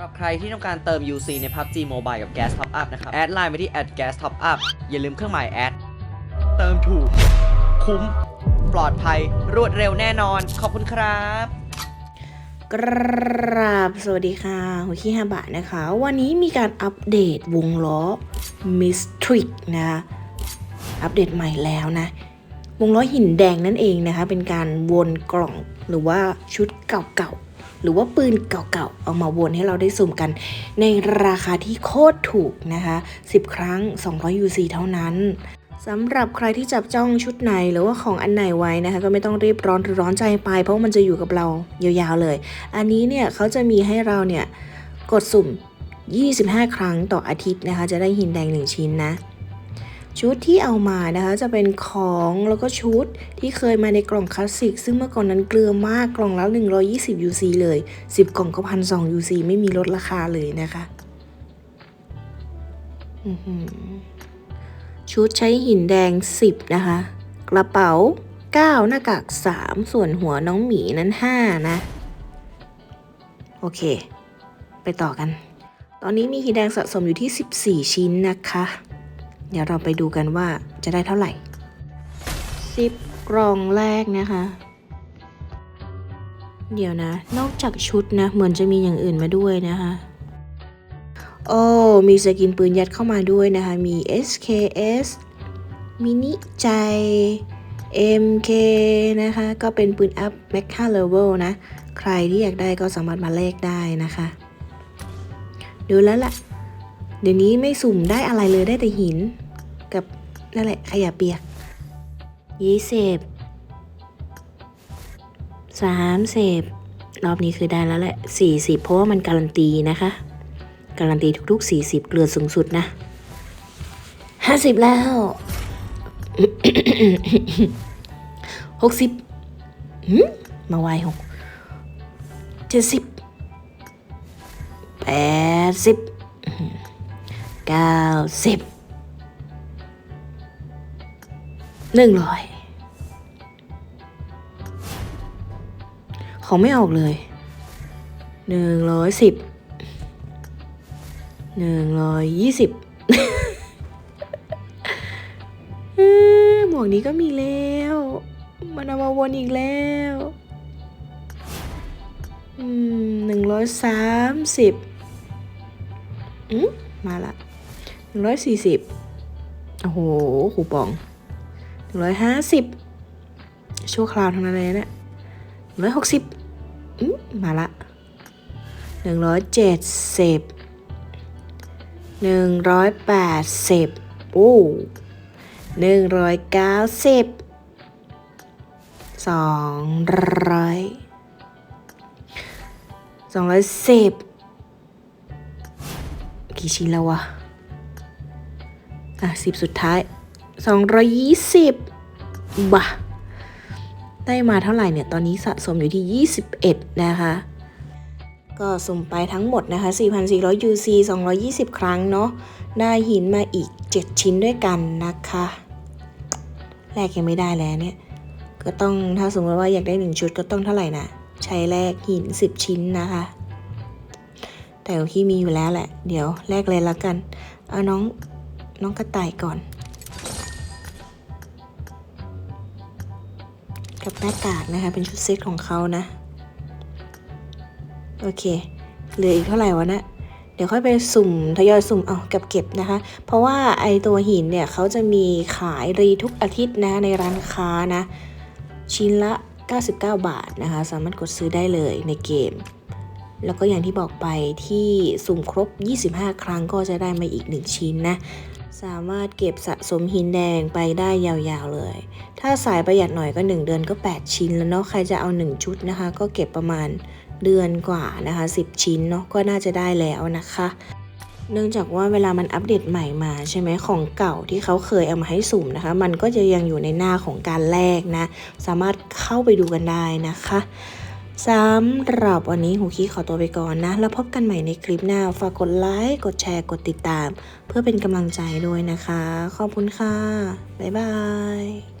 หรับใครที่ต้องการเติม UC ใน PUBG Mobile กับ Gas Top Up นะครับ แอดไลน์ไปที่ @gas top up อย่าลืมเครื่องหมายแอด เติมถูก คุ้ม ปลอดภัย รวดเร็วแน่นอน ขอบคุณครับ กราบ สวัสดีค่ะหัวขี้ฮาบะนะคะ วันนี้มีการอัปเดตวงล้อ Mistric นะคะอัปเดตใหม่แล้วนะ วงล้อหินแดงนั่นเองนะคะ เป็นการวนกล่องหรือว่าชุดเก่าๆ หรือว่าปืนเก่าๆ เอามาวนให้เราได้สุ่มกัน ในราคาที่โคตรถูกนะคะ 10 ครั้ง 200 UC เท่านั้นสำหรับใครที่จับจ้องชุดไหนหรือว่าของอันไหนไว้นะคะ ก็ไม่ต้องรีบร้อนหรือร้อนใจไป เพราะมันจะอยู่กับเรายาวๆเลย อันนี้เนี่ยเขาจะมีให้เราเนี่ยกดสุ่ม 25 ครั้งต่ออาทิตย์นะคะ จะได้หินแดง 1 ชิ้นนะ ชุดที่เอามานะคะจะเป็นของแล้วก็ชุดที่เคยมาในกล่องคลาสสิก ซึ่งเมื่อก่อนนั้นเกลือมากกล่องละ 120 UC เลย 10 กล่องก็พันสอง UC ไม่มีลดราคาเลยนะคะชุดใช้หินแดง 10 นะคะ กระเป๋า 9 หน้ากาก 3 ส่วนหัวน้องหมีนั้น 5 นะ โอเค ไปต่อกัน ตอนนี้มีหินแดงสะสมอยู่ที่ 14 ชิ้นนะคะ เดี๋ยวเราไปดูกันว่าจะได้เท่าไหร่10กล่องแรกนะคะ เดี๋ยวนะ นอกจากชุดนะ เหมือนจะมีอย่างอื่นมาด้วยนะคะโอ้มีสกินปืนยัดเข้ามาด้วยนะคะ มี SKS มินิใจ MK นะคะ ก็เป็นปืนอัพ m a c 5 level นะ ใครที่อยากได้ก็สามารถมาแลกได้นะคะ ดูแล้วล่ะ เดี๋ยวนี้ไม่สุ่มได้อะไรเลยได้แต่หินกับ นั่นแหละขยะเปียกยี่สิบสามสิบรอบนี้คือได้แล้วแหละสี่สิบเพราะว่ามันการันตีนะคะ การันตีทุกๆ40เกลือสูงสุดนะ50แล้ว60หืมมาไวหกเจ็ดสิบแปดสิบเก้าสิบ หนึ่งร้อยเขาไม่ออกเลยหนึ่งร้อยสิบหนึ่งร้อยยี่สิบหมวกนี้ก็มีแล้ว มันเอามาวนอีกแล้วอืมหนึ่งร้อยสามสิบอืมมาละหนึ่งร้อยสี่สิบโอ้โหคูปอง หนึ่งร้อยห้าสิบชั่วคราวทั้งนั้นเลยนะหนึ่งร้อยหกสิบอืมมาละหนึ่งร้อยเจ็ดสิบหนึ่งร้อยแปดสิบโอ้หนึ่งร้อยเก้าสิบสองร้อยสองร้อยสิบกี่ชิ้นแล้ววะ อะสิบสุดท้าย สองร้อยยี่สิบบะได้มาเท่าไหร่เนี่ย ตอนนี้สะสมอยู่ที่ 21 นะคะ ก็สุ่มไปทั้งหมดนะคะ 4,400 UC 220 ครั้งเนาะ ได้หินมาอีก 7 ชิ้นด้วยกันนะคะ แลกยังไม่ได้แล้วเนี่ย ก็ต้องถ้าสมมติว่าอยากได้ 1 ชุดก็ต้องเท่าไหร่นะ ใช้แลกหิน 10 ชิ้นนะคะ แต่ที่มีอยู่แล้วแหละ เดี๋ยวแลกเลยละกัน เอาน้องน้องกระต่ายก่อน กับหน้ากากนะคะ เป็นชุดเซตของเขานะ โอเค เหลืออีกเท่าไหร่วะนะ เดี๋ยวค่อยไปสุ่มทยอยสุ่มเอากับเก็บนะคะ เพราะว่าไอตัวหินเนี่ยเขาจะมีขายรีทุกอาทิตย์นะในร้านค้านะ ชิ้นละ 99 บาทนะคะ สามารถกดซื้อได้เลยในเกม แล้วก็อย่างที่บอกไปที่สุ่มครบ 25 ครั้งก็จะได้มาอีก 1 ชิ้นนะ สามารถเก็บสะสมหินแดงไปได้ยาวๆเลย ถ้าสายประหยัดหน่อยก็ 1 เดือนก็ 8 ชิ้นแล้วเนาะ ใครจะเอา 1 ชุดนะคะ ก็เก็บประมาณเดือนกว่านะคะ 10 ชิ้นเนาะ ก็น่าจะได้แล้วนะคะ เนื่องจากว่าเวลามันอัปเดตใหม่มาใช่ไหมของเก่าที่เขาเคยเอามาให้สุ่มนะคะ มันก็จะยังอยู่ในหน้าของการแลกนะ สามารถเข้าไปดูกันได้นะคะ สำหรับวันนี้หูคีขอตัวไปก่อนนะ แล้วพบกันใหม่ในคลิปหน้า ฝากกดไลค์ กดแชร์ กดติดตาม เพื่อเป็นกำลังใจด้วยนะคะ ขอบคุณค่ะ บ๊ายบาย